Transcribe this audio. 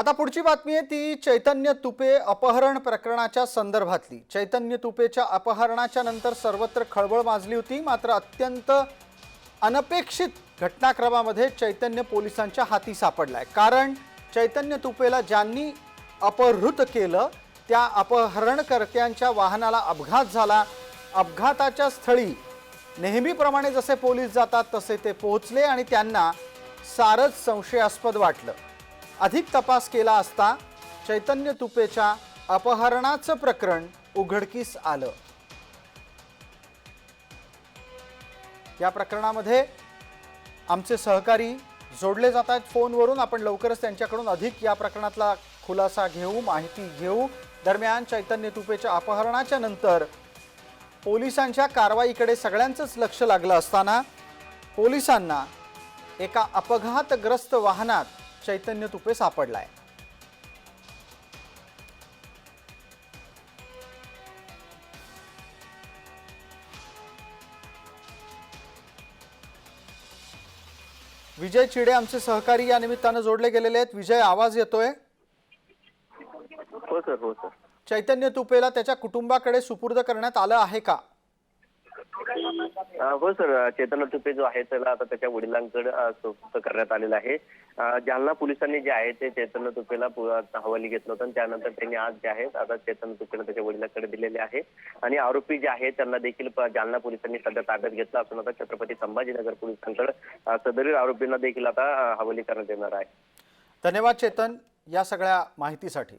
आता पुढची बातमी आहे ती चैतन्य तुपे अपहरण प्रकरणाच्या संदर्भातली. चैतन्य तुपेच्या अपहरणाच्या नंतर सर्वत्र खळबळ माजली होती मात्र अत्यंत अनपेक्षित घटनाक्रमामध्ये चैतन्य पोलिसांच्या हाती सापडलाय. कारण चैतन्य तुपेला ज्यांनी अपहृत केलं त्या अपहरणकर्त्यांच्या वाहनाला अपघात झाला. अपघाताच्या स्थळी नेहमीप्रमाणे जसे पोलीस जातात तसे ते पोहोचले आणि त्यांना सारच संशयास्पद वाटलं. अधिक तपास केला असता चैतन्य तुपेच्या अपहरणाचं प्रकरण उघडकीस आलं. या प्रकरणामध्ये आमचे सहकारी जोडले जात आहेत फोनवरून आपण लवकरच त्यांच्याकडून अधिक या प्रकरणातला खुलासा घेऊ माहिती घेऊ. दरम्यान चैतन्य तुपेच्या अपहरणाच्या नंतर पोलिसांच्या कारवाईकडे सगळ्यांचंच लक्ष लागलं असताना पोलिसांना एका अपघातग्रस्त वाहनात चैतन्य तुपे सापडलाय. विजय चिडे आमचे सहकारी या निमित्तानं जोडले गेलेले आहेत. विजय आवाज येतोय? हो सर हो सर. चैतन्य तुपेला त्याच्या कुटुंबाकडे सुपूर्द करण्यात आलं आहे का? हो सर. चेतन तुपे जो आहे त्याला आता त्याच्या वडिलांकडे अ, करण्यात आलेलं आहे. जालना पोलिसांनी जे आहे ते चेतन तुपेला हवाली घेतलं होतं त्यानंतर त्यांनी आज जे आहेत आता चेतन तुपेला त्याच्या वडिलांकडे दिलेले आहे. आणि आरोपी जे आहे त्यांना देखील जालना पोलिसांनी सध्या ताब्यात घेतला असून आता छत्रपती संभाजीनगर पोलिसांकडे सदरील आरोपींना देखील आता हवाली करण्यात येणार आहे. धन्यवाद चेतन या सगळ्या माहितीसाठी.